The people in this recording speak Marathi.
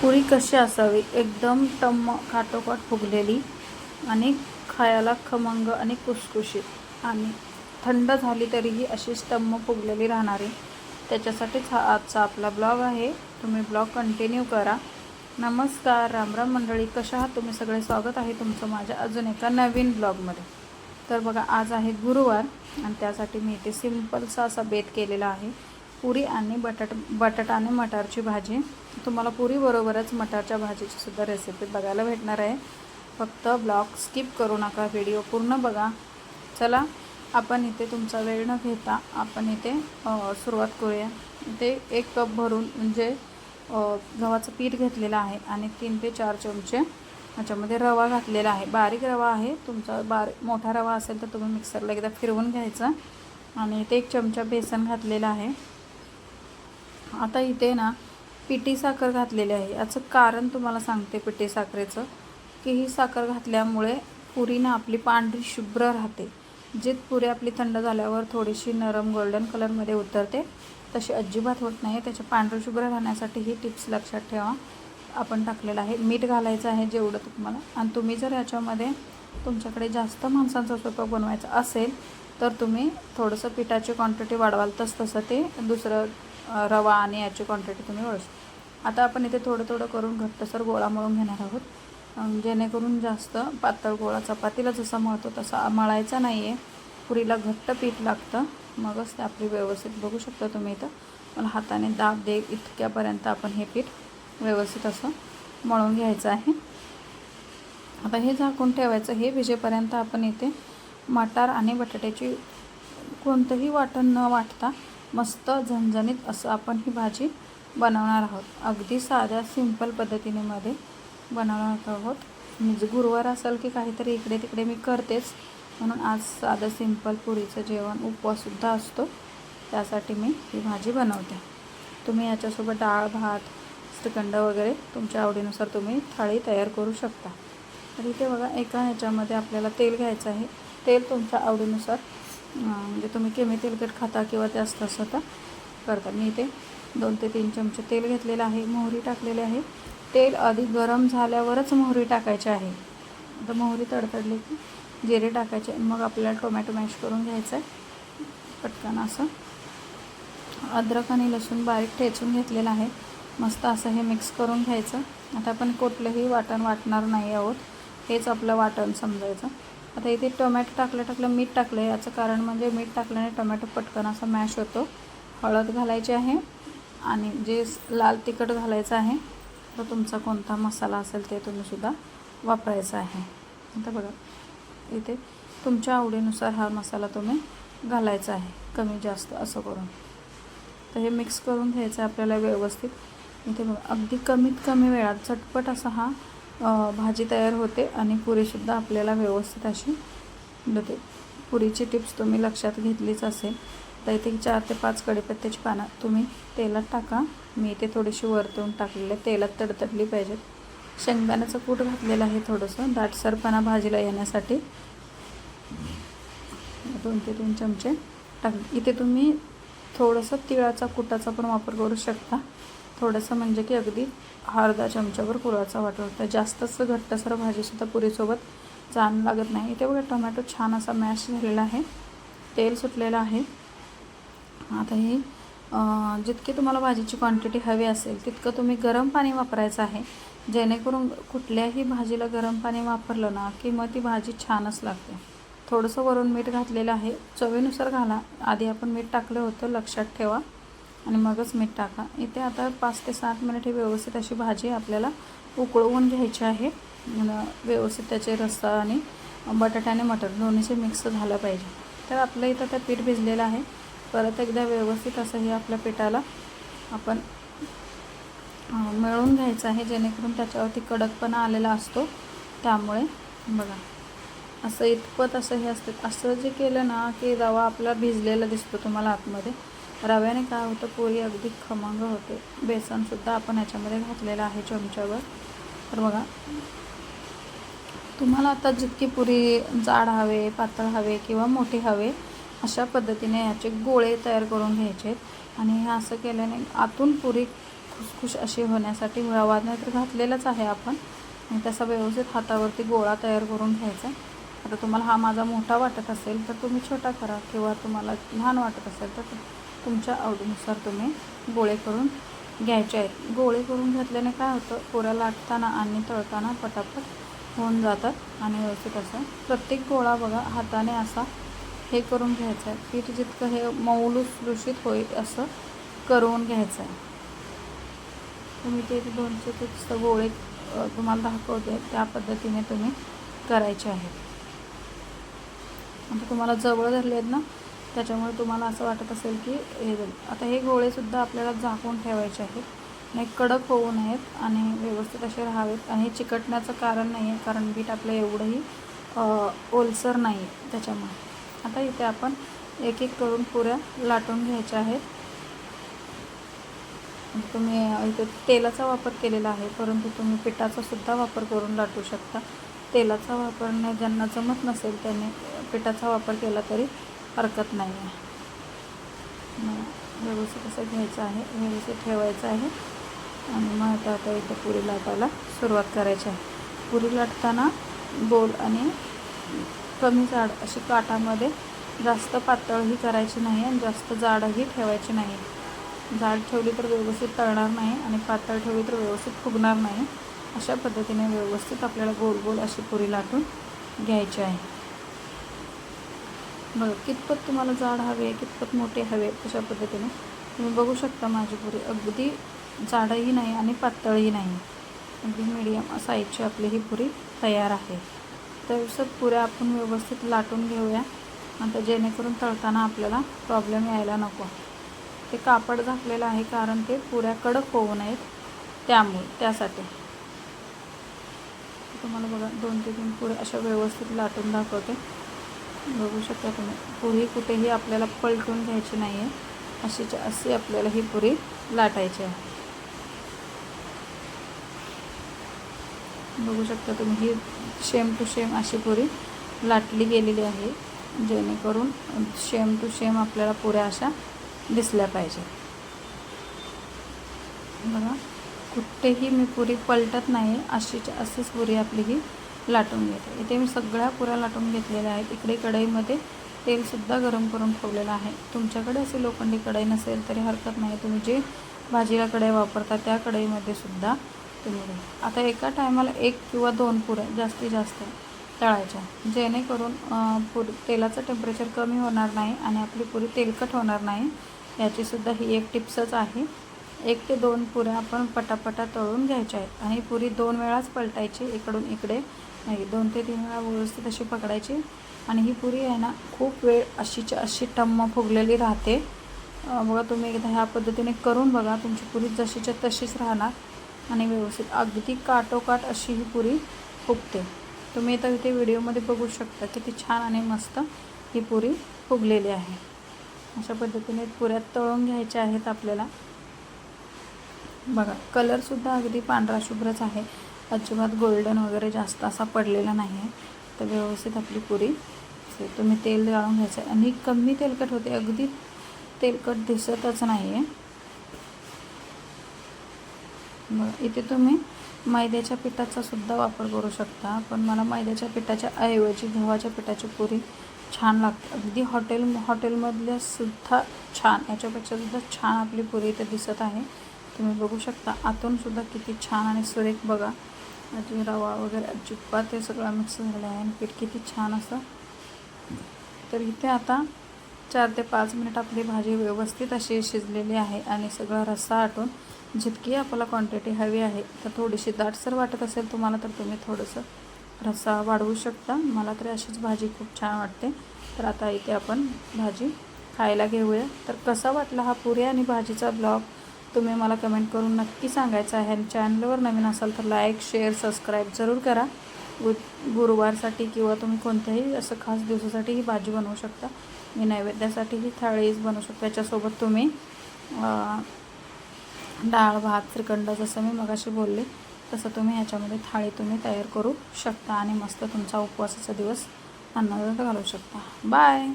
पुरी कशी असावी? एकदम टम्म काटोकाट फुगलेली आणि खायला खमंग आणि कुसकुशीत आणि थंड झाली तरीही अशीच टम्म फुगलेली राहणारी. त्याच्यासाठीच हा आजचा आपला ब्लॉग आहे. तुम्ही ब्लॉग कंटिन्यू करा. नमस्कार रामराम मंडळी. कशा आहात तुम्ही? सगळे स्वागत आहे तुमचं माझ्या अजून एका नवीन ब्लॉगमध्ये. तर बघा आज आहे गुरुवार आणि त्यासाठी मी इथे सिम्पलसा असा बेत केलेला आहे. पुरी आणि बटाट बटाटा आणि मटारची भाजी. तुम्हाला पुरीबरोबरच मटारच्या भाजीची सुद्धा रेसिपी बघायला भेटणार आहे. फक्त ब्लॉग स्किप करू नका व्हिडिओ पूर्ण बघा. चला आपण इथे तुमचा वेळ न घेता आपण इथे सुरुवात करूया. इथे एक कप भरून म्हणजे गव्हाचं पीठ घेतलेलं आहे आणि तीन ते चार चमचे ह्याच्यामध्ये रवा घातलेला आहे. बारीक रवा आहे. तुमचा बार मोठा रवा असेल तर तुम्ही मिक्सरला एकदा फिरवून घ्यायचा. आणि इथे एक चमचा बेसन घातलेला आहे. आता इथे ना पिठी साखर घातलेली आहे. याचं कारण तुम्हाला सांगते पिठी साखरेचं की ही साखर घातल्यामुळे पुरी ना आपली पांढरी शुभ्र राहते. जी पुरी आपली थंड झाल्यावर थोडीशी नरम गोल्डन कलरमध्ये उतरते तशी अजिबात होत नाही त्याच्या पांढरी शुभ्र राहण्यासाठी ही टिप्स लक्षात ठेवा. आपण टाकलेलं आहे. मीठ घालायचं आहे जेवढं तुम्हाला. आणि तुम्ही जर याच्यामध्ये तुमच्याकडे जास्त माणसांचा स्वयंपाक बनवायचा असेल तर तुम्ही थोडंसं पिठाची क्वांटिटी वाढवाल. तसं तसं ते दुसरं रवा आणि याची क्वांटिटी तुम्ही वळू आता आपण इथे थोडं थोडं करून घट्टसर गोळा मळून घेणार आहोत. जेणेकरून जास्त पातळ गोळा चपातीला जसा मळतो तसा मळायचा नाही आहे पुरीला घट्ट पीठ लागतं. मगच ते आपली व्यवस्थित बघू शकता तुम्ही इथं. मला हाताने दाब दे इतक्यापर्यंत आपण हे पीठ व्यवस्थित असं मळून घ्यायचं आहे. आता हे झाकून ठेवायचं. हे विजेपर्यंत आपण इथे मटार आणि बटाट्याची कोणतंही वाटण न वाटता मस्त झणझणीत असं आपण ही भाजी बनवणार आहोत. अगदी साध्या सिंपल पद्धतीने मध्ये बनवणार आहोत. म्हणजे गुरुवार असेल की काहीतरी इकडे तिकडे मी करतेच. म्हणून आज साधं सिंपल पुरीचं जेवण उपवाससुद्धा असतो. त्यासाठी मी ही भाजी बनवते. तुम्ही याच्यासोबत डाळ भात श्रीखंड वगैरे तुमच्या आवडीनुसार तुम्ही थाळी तयार करू शकता. तर इथे बघा एका ह्याच्यामध्ये आपल्याला तेल घ्यायचं आहे. तेल तुमच्या आवडीनुसार म्हणजे तुम्ही कमी तेलकट खाता किंवा जास्त असं करता. मी इथे दोन ते तीन चमचे तेल घेतलेलं आहे मोहरी टाकलेली आहे. तेल आधी गरम झाल्यावरच मोहरी टाकायची आहे. आता मोहरी तडतडली की जिरे टाकायचे. मग आपल्याला टोमॅटो मॅश करून घ्यायचं आहे. पटकन असं. अद्रक आणि लसूण बारीक ठेचून घेतलेलं आहे. मस्त असं हे मिक्स करून घ्यायचं. आता आपण कुठलंही वाटण वाटणार नाही आहोत. हेच आपलं वाटण समजायचं. आता इथे टोमॅटो टाकलं टाकलं मीठ टाकलं. याचं कारण म्हणजे मीठ टाकल्याने टोमॅटो पटकन असा मॅश होतो. हळद घालायची आहे. आणि जे लाल तिखट घालायचं आहे तर तुमचा कोणता मसाला असेल ते तुम्हीसुद्धा वापरायचा आहे. आता बघा इथे तुमच्या आवडीनुसार हा मसाला तुम्ही घालायचा आहे कमी जास्त असं करून. तर हे मिक्स करून घ्यायचं आहे आपल्याला व्यवस्थित. इथे बघा अगदी कमीत कमी वेळात झटपट असा हा भाजी तयार होते आणि पुरीसुद्धा आपल्याला व्यवस्थित अशी होते पुरीची टिप्स तुम्ही लक्षात घेतलीच असेल. तर इथे चार ते पाच कडीपत्त्याची पानं तुम्ही तेलात टाका. मी इथे थोडीशी वरतून टाकलेले तेलात तडतडली पाहिजेत शेंगदाण्याचं कूट घातलेलं आहे थोडंसं. दाटसरपणा भाजीला येण्यासाठी. दोन ते तीन चमचे टाक इथे तुम्ही थोडंसं तिळाचा कुटाचा पण वापर करू शकता. थोडंसं म्हणजे की अगदी अर्धा चमच्यावर पुराचा वापर होता. जास्तच घट्टसर भाजीसुद्धा पुरीसोबत चान लागत नाही. इथे बघा टोमॅटो छान असा मॅश झालेला आहे. तेल सुटलेलं आहे. आता हे जितकी तुम्हाला भाजीची क्वांटिटी हवी असेल तितकं तुम्ही गरम पाणी वापरायचं आहे. जेणेकरून कुठल्याही भाजीला गरम पाणी वापरलं ना की मग ती भाजी छानच लागते. थोडंसं वरून मीठ घातलेलं आहे. चवीनुसार घाला. आधी आपण मीठ टाकलं होतं लक्षात ठेवा. आणि मगच मीठ टाका. इथे आता पाच ते सात मिनिटे व्यवस्थित अशी भाजी आपल्याला उकळवून घ्यायची आहे. व्यवस्थित त्याचे रस्सा आणि बटाटा आणि मटर दोन्हीचे मिक्स झालं पाहिजे. तर आपलं इथं त्या पीठ भिजलेलं आहे. परत एकदा व्यवस्थित असं हे आपल्या पिठाला आपण मिळवून घ्यायचं आहे जेणेकरून त्याच्यावरती कडकपणा आलेला असतो. त्यामुळे बघा असं इतपत असं हे असतं. असं जे केलं ना की रवा आपला भिजलेला दिसतो तुम्हाला आतमध्ये. रव्याने काय होतं पोळी अगदी खमंग होते. बेसनसुद्धा आपण ह्याच्यामध्ये घातलेलं आहे चमच्यावर. तर बघा तुम्हाला आता जितकी पुरी जाड हवे पातळ हवे किंवा मोठी हवे अशा पद्धतीने याचे गोळे तयार करून घ्यायचे. आहेत आणि हे असं केल्याने आतून पुरी खुसखुश अशी होण्यासाठी रवा नाही तर घातलेलाच आहे आपण. आणि तसा व्यवस्थित हातावरती गोळा तयार करून घ्यायचा. आता तुम्हाला हा माझा मोठा वाटत असेल तर तुम्ही छोटा करा. किंवा तुम्हाला लहान वाटत असेल तर तुमच्या आवडीनुसार तुम्ही गोळे करून घ्यायचे आहेत. गोळे करून घेतल्याने काय होतं? पुऱ्या लाटताना आणि तळताना पटापट होऊन जातात. आणि व्यवस्थित असं प्रत्येक गोळा बघा. हाताने असा हे करून घ्यायचं आहे पीठ जितकं हे मौलूस लुषित होईल असं करून घ्यायचं आहे तुम्ही ते दोनशे ते गोळे तुम्हाला दाखवते. त्या पद्धतीने तुम्ही करायचे आहेत. आता तुम्हाला जवळ धरले आहेत ना त्याच्यामुळे तुम्हाला असं वाटत असेल की हे आता हे गोळेसुद्धा आपल्याला झाकून ठेवायचे आहेत. नाही कडक होऊ नयेत आणि व्यवस्थित असे राहावेत. आणि हे चिकटण्याचं कारण नाही आहे कारण बीट आपलं एवढंही ओलसर नाही आहे त्याच्यामुळे. आता इथे आपण एक एक करून पुऱ्या लाटून घ्यायच्या आहेत. तुम्ही इथे तेलाचा वापर केलेला आहे परंतु तुम्ही पिठाचा सुद्धा वापर करून लाटू शकता. तेलाचा वापर ज्यांना जमत नसेल त्यांनी पिठाचा वापर केला तरी हरकत नाही आहे मग व्यवस्थित असं घ्यायचं आहे व्यवस्थित ठेवायचं आहे. आणि मग आता आता इथं पुरी लाटायला सुरुवात करायची आहे. पुरी लाटताना बोल आणि कमी जाड अशी काठामध्ये जास्त पातळही करायची नाही आणि जास्त जाडही ठेवायची नाही. जाड ठेवली तर व्यवस्थित तळणार नाही आणि पातळ ठेवली तर व्यवस्थित फुगणार नाही. अशा पद्धतीने व्यवस्थित आपल्याला गोल गोल अशी पुरी लाटून घ्यायची आहे. बघा कितपत तुम्हाला जाड हवे कितपत मोठे हवे तशा पद्धतीने तुम्ही बघू शकता माझी पुरी. अगदी जाडही नाही आणि पातळही नाही. अगदी मीडियम साईजची आपली ही पुरी तयार आहे. तर पुऱ्या आपण व्यवस्थित लाटून घेऊया. आता जेणेकरून तळताना आपल्याला प्रॉब्लेम यायला नको. ते कापड झाकलेलं आहे कारण ते पुऱ्या कडक होऊ नयेत त्यामुळे त्यासाठी. तुम्हाला बघा दोन ते तीन पुऱ्या अशा व्यवस्थित लाटून दाखवते. बघू शकता तुम्ही पुरी कुठेही आपल्याला पलटून घ्यायची नाही आहे अशीच्या अशी आपल्याला ही पुरी लाटायची आहे. बघू शकता तुम्ही ही शेम टू शेम अशी पुरी लाटली गेलेली आहे. जेणेकरून शेम टू शेम आपल्याला पुऱ्या अशा दिसल्या पाहिजे. बघा कुठेही मी पुरी पलटत नाही अशीच अशीच पुरी आपली ही लाटून घेते. इथे मी सगळ्या पुऱ्या लाटून घेतलेल्या आहेत. इकडे कढईमध्ये तेलसुद्धा गरम करून ठेवलेलं आहे. तुमच्याकडे असे लोखंडी कढई नसेल तरी हरकत नाही. तुम्ही जे भाजीला कढई वापरता त्या कढईमध्ये सुद्धा आता एका टायमाला एक किंवा दोन पुऱ्या जास्तीत जास्त तळायच्या. जेणेकरून पुर पुरी तेलाचं टेम्परेचर कमी होणार नाही आणि आपली पुरी तेलकट होणार नाही याचीसुद्धा ही एक टिप्सच आहे. एक ते दोन पुऱ्या आपण पटापटा तळून घ्यायच्या आहेत आणि पुरी दोन वेळाच पलटायची इकडून इकडे नाही दोन ते तीन वेळा व्यवस्थित अशी पकडायची. आणि ही पुरी आहे ना खूप वेळ अशीच्या अशी टम्म फुगलेली राहते. बघा तुम्ही एकदा ह्या पद्धतीने करून बघा तुमची पुरी जशीच्या तशीच राहणार. आणि व्यवस्थित. अगदी काटोकाट अशी ही पुरी फुगते. तुम्ही आता इथे व्हिडिओमध्ये बघू शकता किती छान आणि मस्त ही पुरी फुगलेली आहे. अशा पद्धतीने पुऱ्या तळून घ्यायच्या आहेत आपल्याला. बघा कलरसुद्धा अगदी पांढरा शुभ्रच आहे. अजिबात गोल्डन वगैरे जास्त असा पडलेला नाही आहे तर व्यवस्थित आपली पुरी तुम्ही तेल गाळून घ्यायचं. आहे आणि कमी तेलकट होते. अगदी तेलकट दिसतच नाही आहे बरं इथे तुम्ही मैद्याच्या पिठाचा सुद्धा वापर करू शकता पण मला मैद्याच्या पिठाच्या ऐवजी गव्हाच्या पिठाची पुरी छान लागते. अगदी हॉटेल हॉटेलमधल्या सुद्धा छान याच्यापेक्षा सुद्धा छान आपली पुरी इथे दिसत आहे. तुम्ही बघू शकता आतून सुद्धा किती छान आणि सुरेख बघा. अजून रवा वगैरे अजिबात ते सगळं मिक्स झालं आहे आणि पीठ किती छान असं. तर इथे आता चार ते पाच मिनिट आपली भाजी व्यवस्थित अशी शिजलेली आहे आणि सगळा रस्सा आटून जितकी आपल्याला क्वांटिटी हवी आहे तर थोडीशी दाटसर वाटत असेल तुम्हाला तर तुम्ही थोडंसं रस्सा वाढवू शकता. मला तरी अशीच भाजी खूप छान वाटते. तर आता इथे आपण भाजी खायला घेऊया. तर कसा वाटला हा पुरी आणि भाजीचा ब्लॉग तुम्ही मला कमेंट करून नक्की सांगायचं आहे. आणि चॅनलवर नवीन असाल तर लाईक शेअर सबस्क्राईब जरूर करा. गु गुरुवारसाठी किंवा तुम्ही कोणत्याही असं खास दिवसासाठी ही भाजी बनवू शकता. मी नैवेद्यासाठी ही थाळीच बनवू शकता. त्याच्यासोबत तुम्ही डाळ भात श्रीखंड जसं मी मगाशी बोलले तसं तुम्ही ह्याच्यामध्ये थाळी तुम्ही तयार करू शकता आणि मस्त तुमचा उपवासाचा दिवस आनंदात घालू शकता. बाय!